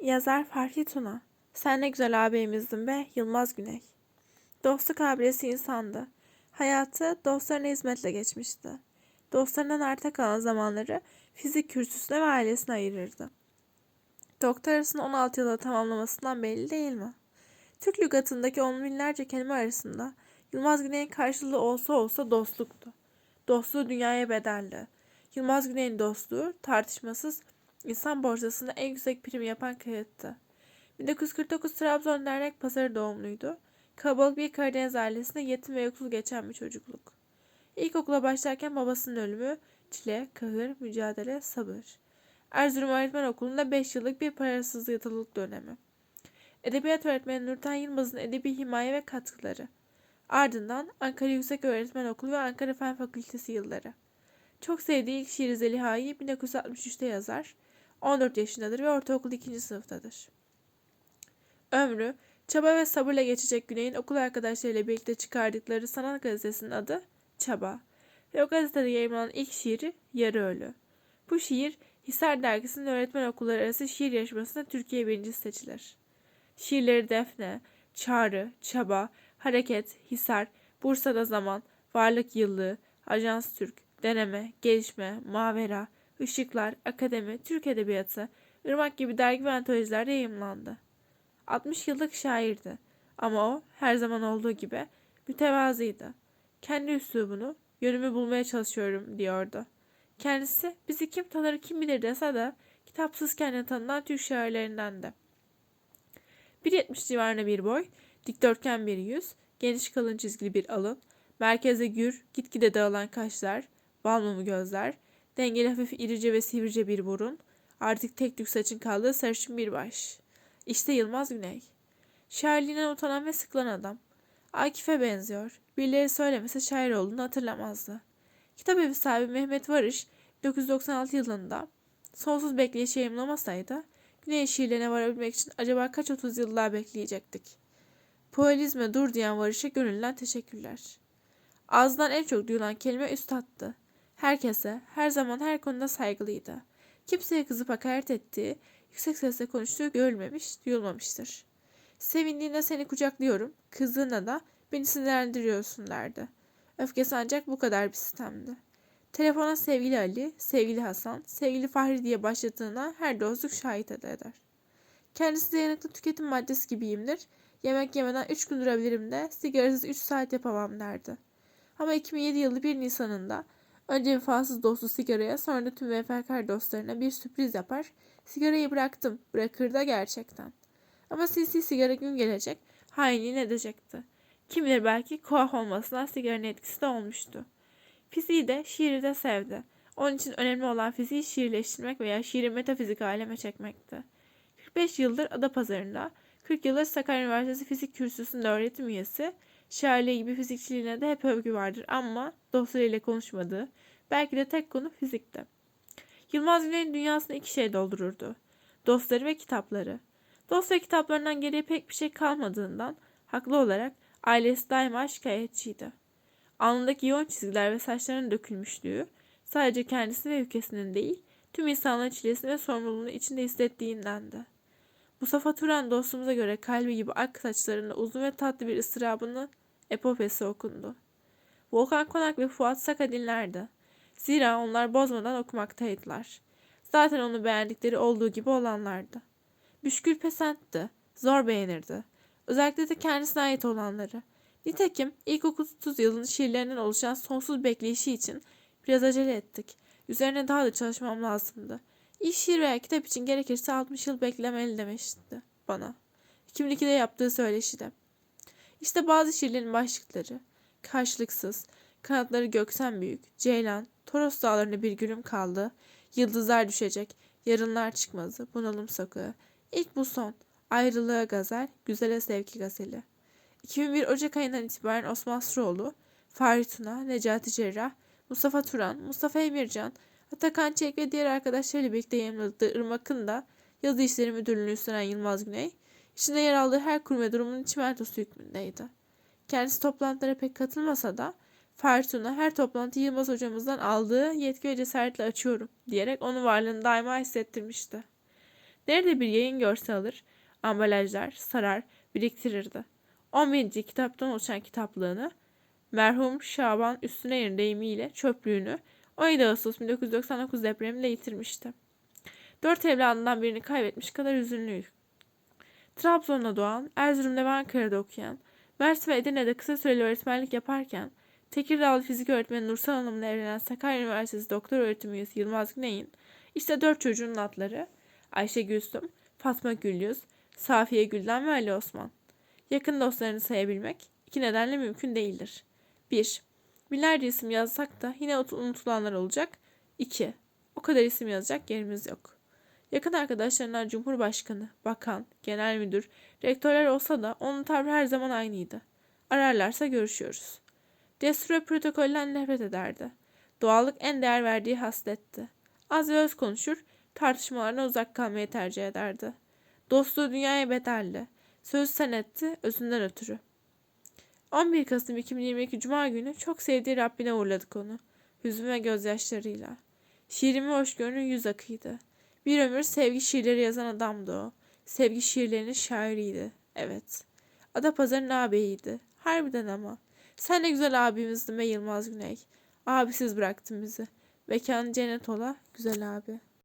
Yazar Farhi Tuna. Sen ne güzel ağabeyimizdin be Yılmaz Güney. Dostluk abidesi insandı. Hayatı dostlarına hizmetle geçmişti. Dostlarından arta kalan zamanları fizik kürsüsüne ve ailesine ayırırdı. Doktor arasını 16 yılda tamamlamasından belli değil mi? Türk lügatındaki on binlerce kelime arasında Yılmaz Güney'in karşılığı olsa olsa dostluktu. Dostluğu dünyaya bedeldi. Yılmaz Güney'in dostluğu tartışmasız insan borsasında en yüksek prim yapan kayıttı. 1949 Trabzon Dernek Pazarı doğumluydu. Kalabalık bir Karadeniz ailesinde yetim ve yoksul geçen bir çocukluk. İlkokula başlarken babasının ölümü, çile, kahır, mücadele, sabır. Erzurum Öğretmen Okulu'nda 5 yıllık bir parasız yatılılık dönemi. Edebiyat öğretmeni Nurten Yılmaz'ın edebi himaye ve katkıları. Ardından Ankara Yüksek Öğretmen Okulu ve Ankara Fen Fakültesi yılları. Çok sevdiği ilk şiiri Zeliha'yı 1963'te yazar. 14 yaşındadır ve ortaokul 2. sınıftadır. Ömrü, çaba ve sabırla geçecek Güney'in okul arkadaşlarıyla birlikte çıkardıkları sanat gazetesinin adı Çaba. Ve o gazetede yayınlanan ilk şiiri Yarı Ölü. Bu şiir Hisar Dergisi'nin öğretmen okulları arası şiir yarışmasında Türkiye birincisi seçilir. Şiirleri Defne, Çağrı, Çaba, Hareket, Hisar, Bursa'da Zaman, Varlık Yıllığı, Ajans Türk, Deneme, Gelişme, Mavera, Işıklar, Akademi, Türk Edebiyatı, Irmak gibi dergi ve antolojilerde yayımlandı. 60 yıllık şairdi ama o her zaman olduğu gibi mütevazıydı. Kendi üslubunu, yönümü bulmaya çalışıyorum diyordu. Kendisi bizi kim tanır kim bilir dese de kitapsız kendini tanınan Türk şairlerindendi. 1.70 civarında bir boy, dikdörtgen bir yüz, geniş kalın çizgili bir alın, merkeze gür, gitgide dağılan kaşlar, bal mumu gözler, dengeli hafif irice ve sivrice bir burun, artık tek tük saçın kaldığı sarışın bir baş. İşte Yılmaz Güney. Şairliğinden utanan ve sıkılan adam. Akif'e benziyor. Birileri söylemese şair olduğunu hatırlamazdı. Kitap evi sahibi Mehmet Varış 1996 yılında sonsuz bekleyiş yayımlamasaydı Güney şiirlerine varabilmek için acaba kaç otuz yıl daha bekleyecektik? Poalizme dur diyen Varış'a gönülden teşekkürler. Ağzından en çok duyulan kelime üstattı. Herkese, her zaman her konuda saygılıydı. Kimseye kızıp hakaret ettiği, yüksek sesle konuştuğu görülmemiş, duyulmamıştır. Sevindiğinde seni kucaklıyorum, kızdığında da beni sinirlendiriyorsun derdi. Öfkesi ancak bu kadar bir sistemdi. Telefona sevgili Ali, sevgili Hasan, sevgili Fahri diye başladığına her dostluk şahit eder. Kendisi dayanıklı tüketim maddesi gibiyimdir. Yemek yemeden 3 gün durabilirim de sigarasız 3 saat yapamam derdi. Ama 2007 yılı 1 Nisan'ında önce vefasız dostu sigaraya sonra da tüm vefakar dostlarına bir sürpriz yapar. Sigarayı bıraktım, bırakır da gerçekten. Ama sinsi sigara gün gelecek, hainliğini edecekti. Kim bilir belki kuah olmasından sigaranın etkisi de olmuştu. Fiziği de şiiri de sevdi. Onun için önemli olan fiziği şiirleştirmek veya şiiri metafizik aleme çekmekti. 45 yıldır Adapazarı'nda, 40 yıldır Sakarya Üniversitesi Fizik Kürsüsü'nde öğretim üyesi, şairliği gibi fizikçiliğine de hep övgü vardır ama dostlarıyla konuşmadığı, belki de tek konu fizikti. Yılmaz Güney'in dünyasını iki şey doldururdu. Dostları ve kitapları. Dost ve kitaplarından geriye pek bir şey kalmadığından, haklı olarak ailesi daima şikayetçiydi. Alnındaki yoğun çizgiler ve saçlarının dökülmüşlüğü sadece kendisi ve ülkesinin değil, tüm insanların çilesini ve sorumluluğunu içinde hissettiğindendi. Mustafa Turan dostumuza göre kalbi gibi ak saçlarında uzun ve tatlı bir ıstırabını epopesi okundu. Volkan Konak ve Fuat Saka dinlerdi. Zira onlar bozmadan okumaktaydılar. Zaten onu beğendikleri olduğu gibi olanlardı. Müşkül pesentti, zor beğenirdi. Özellikle de kendisine ait olanları. Nitekim ilkokul 30 yılının şiirlerinden oluşan sonsuz bekleyişi için biraz acele ettik. Üzerine daha da çalışmam lazımdı. İyi şiir veya kitap için gerekirse 60 yıl beklemeli demişti bana. 2002'de yaptığı söyleşide. İşte bazı şiirlerin başlıkları. Karşılıksız, kanatları göksen büyük, ceylan, Toros dağlarında bir gülüm kaldı, yıldızlar düşecek, yarınlar çıkmazı, bunalım sokağı. İlk bu son, ayrılığa gazel, güzele sevki gazeli. 2001 Ocak ayından itibaren Osman Sroğlu, Fahri Tuna, Necati Cerrah, Mustafa Turan, Mustafa Emircan, Atakan Çelik ve diğer arkadaşlarıyla birlikte yayınladığı Irmak'ın da yazı işleri müdürlüğünü üstlenen Yılmaz Güney, içinde yer aldığı her kurum ve durumun çimentosu hükmündeydi. Kendisi toplantılara pek katılmasa da Fahri Tuna her toplantı Yılmaz hocamızdan aldığı yetki ve cesaretle açıyorum diyerek onun varlığını daima hissettirmişti. Nerede bir yayın görse alır, ambalajlar, sarar, biriktirirdi. 11. kitaptan oluşan kitaplığını, merhum Şaban Üstüner'in deyimiyle çöplüğünü 17 Ağustos 1999 depreminde yitirmişti. Dört evladından birini kaybetmiş kadar üzünlüydü. Trabzon'da doğan, Erzurum'da ve Ankara'da okuyan, Mersin ve Edirne'de kısa süreli öğretmenlik yaparken, Tekirdağlı fizik öğretmeni Nursal Hanım'la evlenen Sakarya Üniversitesi doktor öğretim üyesi Yılmaz Güney'in işte dört çocuğunun adları Ayşe Gülsüm, Fatma Gülyüz, Safiye Gülden ve Ali Osman. Yakın dostlarını sayabilmek iki nedenle mümkün değildir. 1. Binlerce isim yazsak da yine unut- unutulanlar olacak. 2. O kadar isim yazacak yerimiz yok. Yakın arkadaşlarından Cumhurbaşkanı, Bakan, Genel Müdür, rektörler olsa da onun tavrı her zaman aynıydı. Ararlarsa görüşüyoruz. Cesur ve protokolden nefret ederdi. Doğallık en değer verdiği hasletti. Az ve öz konuşur, tartışmalarına uzak kalmayı tercih ederdi. Dostluğu dünyaya bedeldi. Söz senetti, özünden ötürü. 11 Kasım 2022 Cuma günü çok sevdiği Rabbine uğurladık onu. Hüzün ve gözyaşlarıyla. Şiirimi hoşgörünün yüz akıydı. Bir ömür sevgi şiirleri yazan adamdı o. Sevgi şiirlerinin şairiydi. Evet. Adapazarı'nın ağabeyiydi. Harbiden ama. Sen ne güzel abimizdin be Yılmaz Güney. Abisiz bıraktın bizi. Mekanı cennet ola güzel abi.